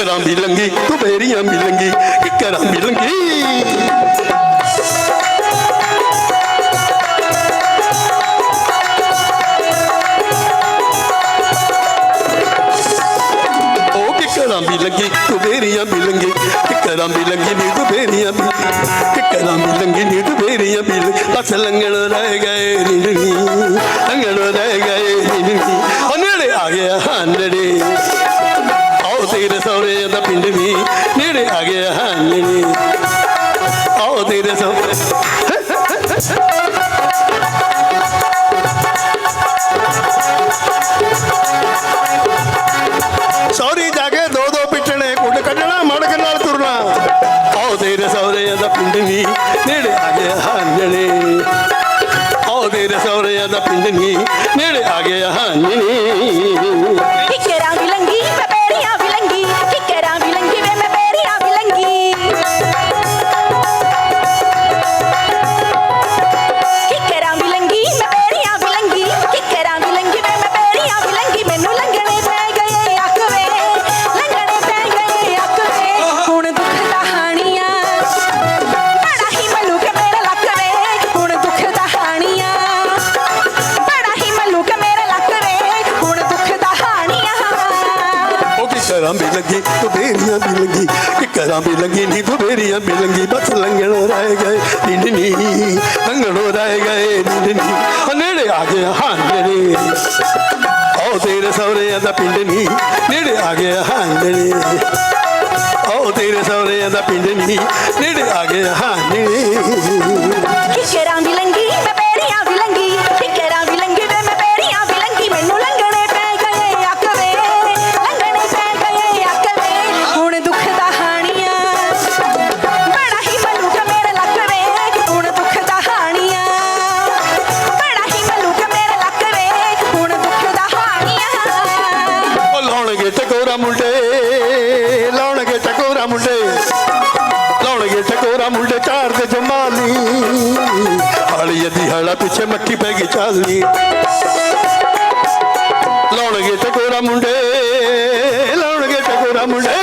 ਕਿਕਰਾਂ ਵੀ ਲੰਗੀ ਤੂੰ ਬੇਰੀਆਂ ਵੀ ਲੰਗੀ ਕਿਕਰਾਂ ਵੀ ਲੰਗੀ ਉਹ ਕਿਕਰਾਂ ਵੀ ਲੰਗੀ ਤੂੰ ਵੀ ਲੰਗੀ ਕਿਕਰਾਂ ਵੀ ਲੰਗੀ ਨੀ ਤੂੰ ਬੇਰੀਆਂ ਵੀ ਕਿਕਰਾਂ ਵੀ ਲੰਗੀ ਨੀ ਤੂੰ ਬੇਰੀਆਂ ਵੀ ਲੰਗੀ ਬਸ ਲੰਗਣ ਰਹਿ ਗਏ ਨੀ। ਲੰਗਣ ਰਹਿ ਗਏ ਨੀ। ਉਹ ਨੇੜੇ ਆ ਗਿਆ, ਹਾਂ ਨੇੜੇ। ਸਹੁਰੇ ਨੇੜੇ ਆ ਗਿਆ ਹਾਨਣੇ ਉਹ ਕਿ ਵੀ ਲੱਗੀ ਬੇਰੀਆਂ ਵੀ ਲੱਗੀ ਕਿ ਕਰਾਂ ਵੀ ਲੱਗੀ ਨਹੀਂ ਬੇਰੀਆਂ ਵੀ ਲੱਗੀ, ਬਸ ਲੰਗਣ ਰਹਿ ਗਏ, ਨਿੰਦ ਨੀ ਰਹਿ ਗਏ, ਨਿੰਦ ਉਹ ਨੇੜੇ ਆ ਗਿਆ, ਹਾਂ, ਨੇੜੇ। ਆਓ ਤੇਰੇ ਸਹੁਰੇ ਦਾ ਪਿੰਡ ਨੀ, ਨੇੜੇ ਆ ਗਏ ਹਾਂ, ਨੇੜੇ। ਆਓ ਤੇਰੇ ਸਹੁਰੇ ਦਾ ਪਿੰਡ ਨੀ, ਨੇੜੇ ਆ ਗਏ ਹਾਂ, ਨੇੜੇ। ਕਿਕਰਾਂ ਵੀ ਲੰਗੀ ਟਕੋਰਾ ਮੁੰਡੇ, ਲਾਉਣਗੇ ਟਕੋਰਾ ਮੁੰਡੇ। ਲਾਉਣਗੇ ਟਕੋਰਾ ਮੁੰਡੇ ਚਾਰ ਦੇ ਜਮਾਲੀ। ਹਾਲੀ ਦੀ ਹਾਲਾ ਪਿੱਛੇ ਮੱਕੀ ਪੈ ਗਈ ਚਾਲੀ। ਲਾਉਣਗੇ ਟਕੋਰਾ ਮੁੰਡੇ, ਲਾਉਣਗੇ ਟਕੋਰਾ ਮੁੰਡੇ।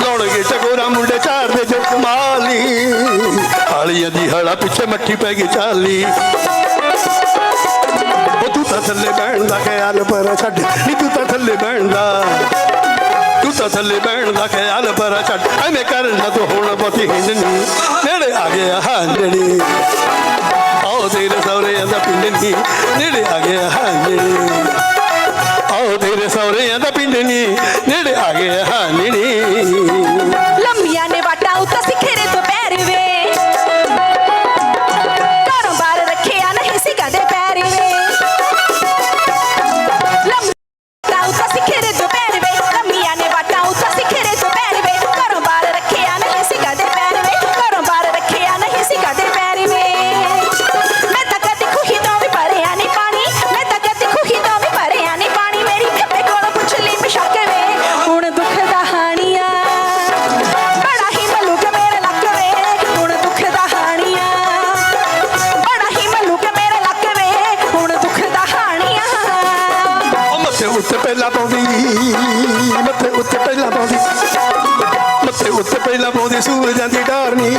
ਲਾਉਣਗੇ ਟਕੋਰਾ ਮੁੰਡੇ ਚਾਰ ਦੇ ਜਮਾਲੀ। ਹਾਲੀ ਦੀ ਹਾਲਾ ਪਿੱਛੇ ਮੱਕੀ ਪੈ ਗਈ ਚਾਲੀ। ਤੂੰ ਤਾਂ ਥੱਲੇ ਬਹਿਣ ਦਾ ਖਿਆਲ ਪਰ ਛੱਡ ਨੀ ਤੂੰ ਤਾਂ ਥੱਲੇ ਬਹਿਣ ਦਾ ਤੂੰ ਤਾਂ ਥੱਲੇ ਬਹਿਣ ਦਾ ਖਿਆਲ ਪਰ ਛੱਡ ਐਵੇਂ ਕਰ ਨਾ ਤੂੰ ਹੁਣ ਬਹੁਤੀ ਹਿੰਦਨੀ ਨੇੜੇ ਆ ਗਿਆ ਹਾਂ ਨੇੜੇ ਆਓ ਤੇਰੇ ਸਹੁਰੇ ਦਾ ਪਿੰਡ ਨੀ ਨੇੜੇ ਆ ਗਿਆ ਹਾਂ ਨੇੜੇ ਆਓ ਤੇਰੇ ਸਹੁਰੇ ਦਾ ਉੱਤੇ ਪਹਿਲਾਂ ਪਾਉਂਦੀ ਸੂਰਜਾਂ ਦੀ ਡਾਰਨੀ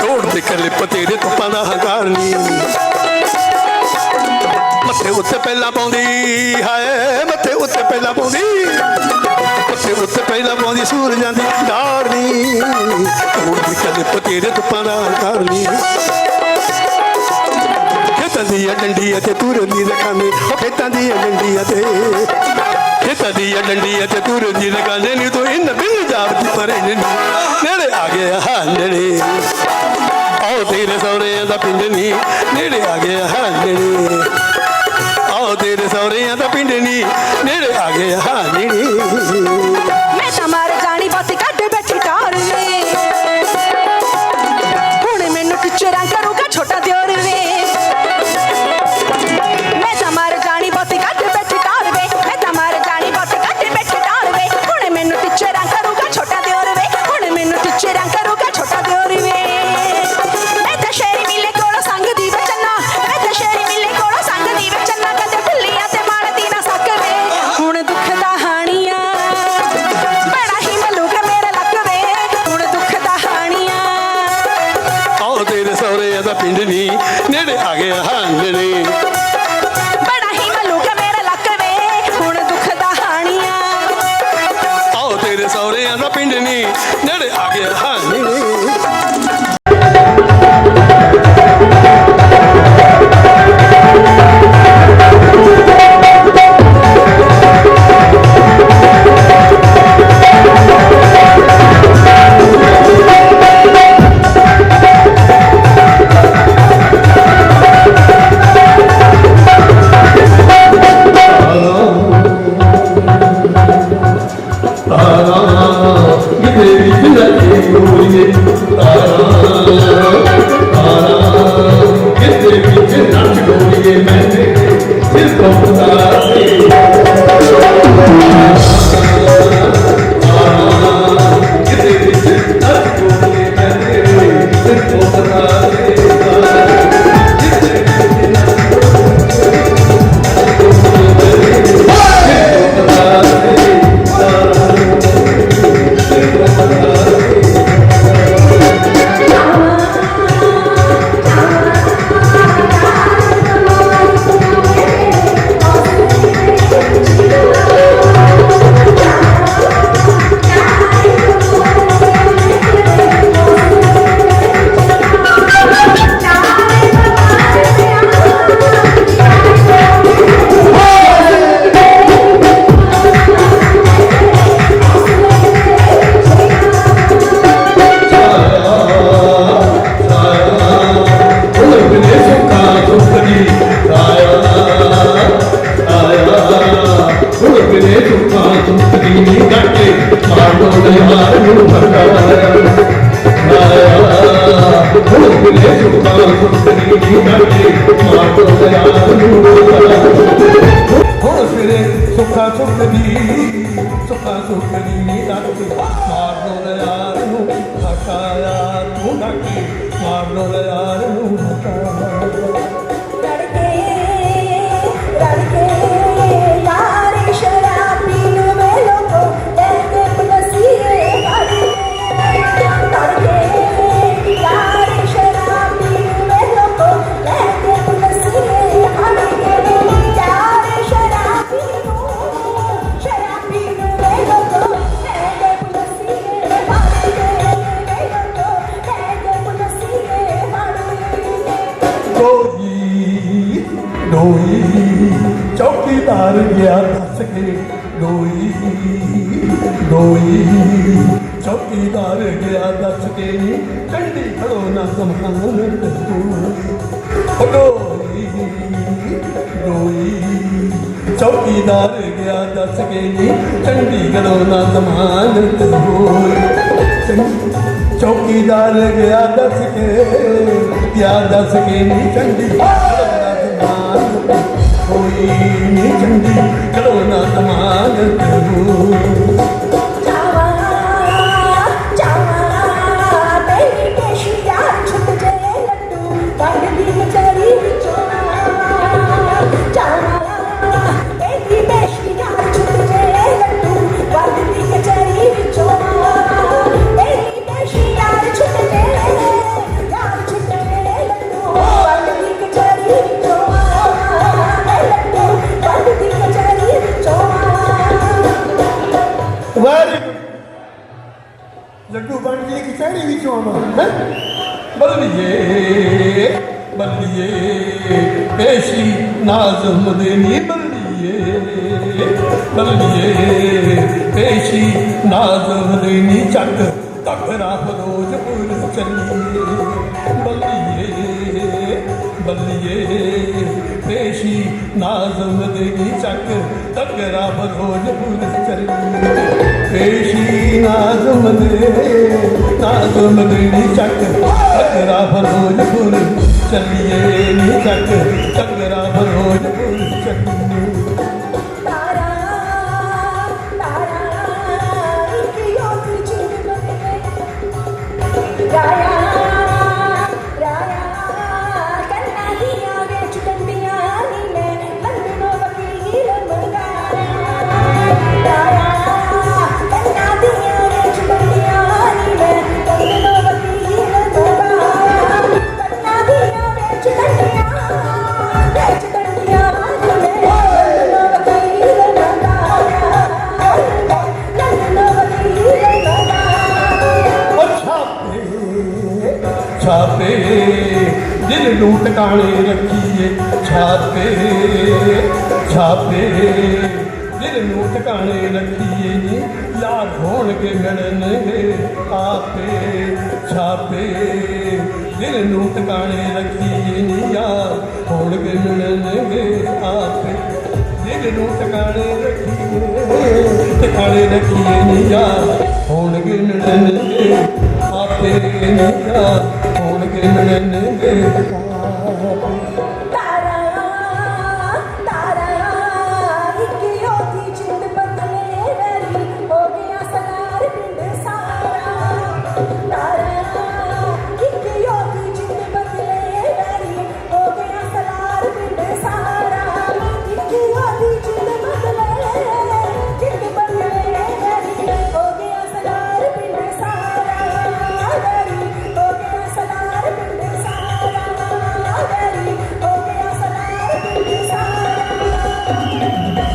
ਤੋੜ ਦੇ ਕਲਿਪ ਤੇਰੇ ਤੁਪਾਂ ਦਾ ਹੰਕਾਰਨੀ। ਮੱਥੇ ਉੱਤੇ ਪਹਿਲਾਂ ਪਾਉਂਦੀ, ਹਾਏ, ਮੱਥੇ ਉੱਤੇ ਪਹਿਲਾਂ ਪਾਉਂਦੀ। ਮੱਥੇ ਉੱਤੇ ਪਹਿਲਾਂ ਪਾਉਂਦੀ ਸੂਰਜਾਂ ਦੀ ਡਾਰਨੀ ਤੋੜ ਦੇ ਕਲਿਪ ਤੇਰੇ ਤੁਪਾਂ ਦਾ ਹੰਕਾਰਨੀ। ਖੇਤਾਂ ਦੀ ਡੰਡੀਆਂ ਤੇ ਤੁਰਨੀ ਦੀ ਉਹ ਖੇਤਾਂ ਦੀ ਡੰਡੀਆਂ ਤੇ ਖੇਤਾਂ ਦੀਆਂ ਤੇ ਤੁਰਨੀ ਰਕਾਨੇ ਨੀ, ਤੂੰ ਇਨ ਬਿਨ ਜਾਵਦੀ ਪਰੇ ਨੀ ਨੇੜੇ ਆ ਗਿਆ ਹਾਂ ਨੇੜੇ ਆਓ ਤੇਰੇ ਸਹੁਰੇ ਦਾ ਪਿੰਡ ਨੀ, ਨੇੜੇ ਆ ਗਿਆ ਹਾਂ ਨੇੜੇ ਆਓ ਤੇਰੇ ਸਹੁਰੇ ਦਾ ਪਿੰਡ ਨੀ, ਨੇੜੇ ਆ ਗਿਆ ਹਾਂ ਨੇੜੇ ਨੀ ਨੇੜੇ ਆ ਗਿਆ ਸਿਰ ਤੋਂ ਪਤਾ ਸੀ ਨਿਹਾਰ ਨੂੰ ਫਰਕਾ ਹੁਣ ਸਿਰੇ ਸੁੱਕਾ ਸੁੱਕਦੀ ਸੁੱਕਾ ਸੁੱਕਦੀ ਨੀ ਗੱਟੇ ਮਾਰੋ ਨੂੰ ਫਰਕਾਇਆ ਤੂੰ ਗੱਟੇ ਮਾਰੋ ਨਿਹਾਰ ਨੂੰ ਫਰਕਾਇਆ ਡੋਈ ਚੌਕੀਦਾਰ ਗਿਆ ਦੱਸ ਕੇ ਡੋਈ ਡੋਈ ਚੌਕੀਦਾਰ ਗਿਆ ਦੱਸ ਕੇ ਨੀ ਚੰਡੀ ਖੜੋ ਨਾ ਸਮਖਾਨ ਤੂੰ। ਡੋਈ ਡੋਈ ਚੌਕੀਦਾਰ ਗਿਆ ਦੱਸ ਕੇ ਨੀ ਚੰਡੀ ਖੜੋ ਨਾ ਸਮਾਨ ਤੂੰ। ਚੌਕੀਦਾਰ ਗਿਆ ਦੱਸ ਕੇ, ਗਿਆ ਦੱਸ ਕੇ ਨਹੀਂ ਚੰਡੀ। ਕੋਈ ਨੀ ਚੰਡੀ ਕਰੋ ਨਾ ਬਣ ਗਈ ਕਿ ਚੜੀ ਹੈ? ਬੱਲੀਏ ਬੱਲੀਏ ਪੇਸ਼ੀ ਨਾਜ਼ਮ ਦੇ ਨੀ ਬੱਲੀਏ ਬੱਲੀਏ ਪੇਸ਼ੀ ਨਾਜ਼ਮ ਦੇ ਨੀ ਚੱਕ। ਤਖਰਾ ਫਰੋਜ਼ ਪੁਰ ਚੱਲੀਏ। ਨਾਜ਼ਮ ਦੇ ਨੀ ਚੱਕ ਤਖਰਾ ਫਰੋਜ਼ ਪੁਰ ਚੱਲੀਏ ਪੇਸ਼ੀ ਨਾਜ਼ਮ ਦੇ ਨਾਜ਼ਮ ਦੇ ਨੀ ਚੱਕ ਤਖਰਾ ਫਰੋਜ਼ ਪੁਰ ਚੱਲੀਏ ਨੀ ਚੱਕ ਤਖਰਾ ਫਰੋਜ਼ ਪੁਰ ਚੱਲੀਏ ਨੂੰ ਰੱਖੀਏ ਛਾਪੇ ਛਾਪੇ। ਦਿਲ ਨੂੰ ਟਿਕਾਣੇ ਰੱਖੀਏ ਨੀ ਯਾਰ ਹੋਣਗੇ ਮਿਲਣਗੇ ਆਪੇ। ਛਾਪੇ, ਦਿਲ ਨੂੰ ਟਿਕਾਣੇ ਰੱਖੀਏ ਨੀ ਯਾਰ ਹੋਣਗੇ ਮਿਲਣਗੇ ਆਪੇ। ਦਿਲ ਨੂੰ ਟਿਕਾਣੇ ਰੱਖੀਏ ਟਿਕਾਣੇ ਰੱਖੀਏ ਨੀ ਯਾਰ ਹੋਣਗੇ ਮਿਲਣਗੇ ਆਪੇ। ਨੀ ਯਾਰ ਹੋਣਗੇ ਮਿਲਣਗੇ ਆਪੇ